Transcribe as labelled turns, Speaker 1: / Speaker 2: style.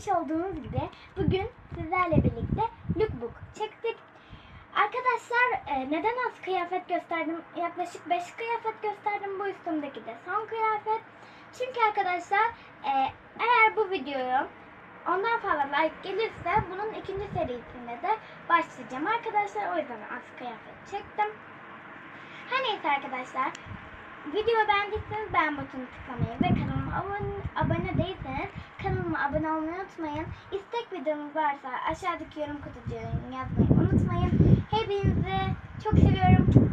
Speaker 1: görmüş olduğunuz gibi bugün sizlerle birlikte lookbook çektik. Arkadaşlar e, neden az kıyafet gösterdim? Yaklaşık 5 kıyafet gösterdim. Bu üstümdeki de son kıyafet. Çünkü arkadaşlar e, eğer bu videoyu ondan fazla like gelirse bunun ikinci serisinde de başlayacağım arkadaşlar. O yüzden az kıyafet çektim. Her neyse arkadaşlar. Videoyu beğendiyseniz beğen butonunu tıklamayı ve kanalıma abone, abone abone olmayı unutmayın. İstek videonuz varsa aşağıdaki yorum kutucuğuna yazmayı unutmayın. Hepinizi çok seviyorum.